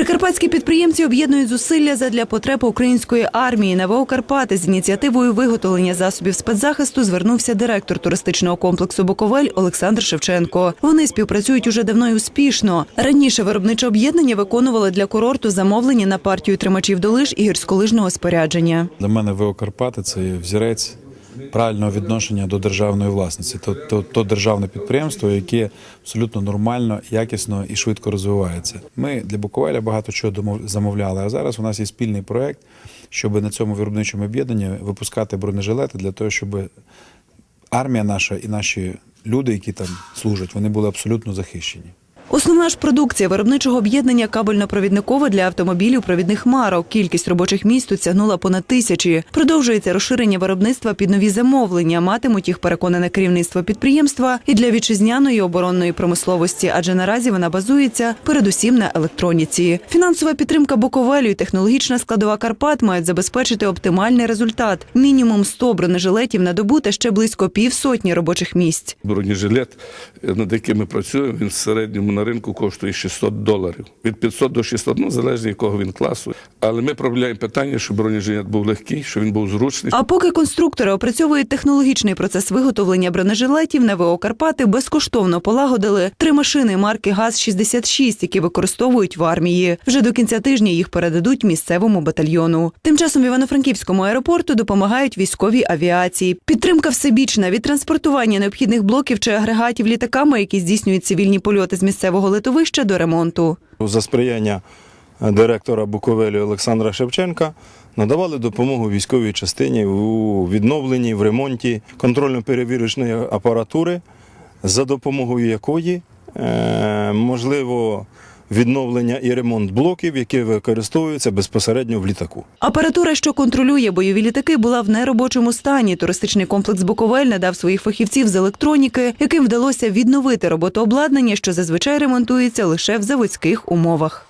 Прикарпатські підприємці об'єднують зусилля задля потреб української армії. На ВО Карпати з ініціативою виготовлення засобів спецзахисту звернувся директор туристичного комплексу Буковель Олександр Шевченко. Вони співпрацюють уже давно і успішно. Раніше виробниче об'єднання виконували для курорту замовлення на партію тримачів до лиж і гірськолижного спорядження. Для мене ВО Карпати це взірець правильного відношення до державної власності. То, то, то державне підприємство, яке абсолютно нормально, якісно і швидко розвивається. Ми для Буковеля багато чого замовляли. А зараз у нас є спільний проект, щоб на цьому виробничому об'єднанні випускати бронежилети для того, щоб армія наша і наші люди, які там служать, вони були абсолютно захищені. Основна ж продукція виробничого об'єднання кабельно-провідникова для автомобілів провідних марок. Кількість робочих місць тут понад тисячі. Продовжується розширення виробництва під нові замовлення. Матимуть їх переконане керівництво підприємства і для вітчизняної оборонної промисловості, адже наразі вона базується передусім на електроніці. Фінансова підтримка Буковелю і технологічна складова Карпат мають забезпечити оптимальний результат. Мінімум 100 бронежилетів на добу та ще близько півсотні робочих місць. Бронежилет, над яким ми працюємо, він в середньому на ринку коштує 600 доларів. Від 500 до 600, ну залежно якого він класу. Але ми проблемуємо питання, щоб бронежилет був легкий, щоб він був зручний. А поки конструктори опрацьовують технологічний процес виготовлення бронежилетів, на ВО Карпати безкоштовно полагодили три машини марки ГАЗ-66, які використовують в армії. Вже до кінця тижня їх передадуть місцевому батальйону. Тим часом в Івано-Франківському аеропорту допомагають військовій авіації. Підтримка всебічна від транспортування необхідних блоків чи агрегатів літаками, які здійснюють цивільні польоти з місцевого литовища до ремонту. за сприяння директора Буковелі Олександра Шевченка надавали допомогу військовій частині у відновленні, в ремонті контрольно-перевірочної апаратури, за допомогою якої е, можливо відновлення і ремонт блоків, які використовуються безпосередньо в літаку. Апаратура, що контролює бойові літаки, була в неробочому стані. Туристичний комплекс Буковель надав своїх фахівців з електроніки, яким вдалося відновити роботу обладнання, що зазвичай ремонтується лише в заводських умовах.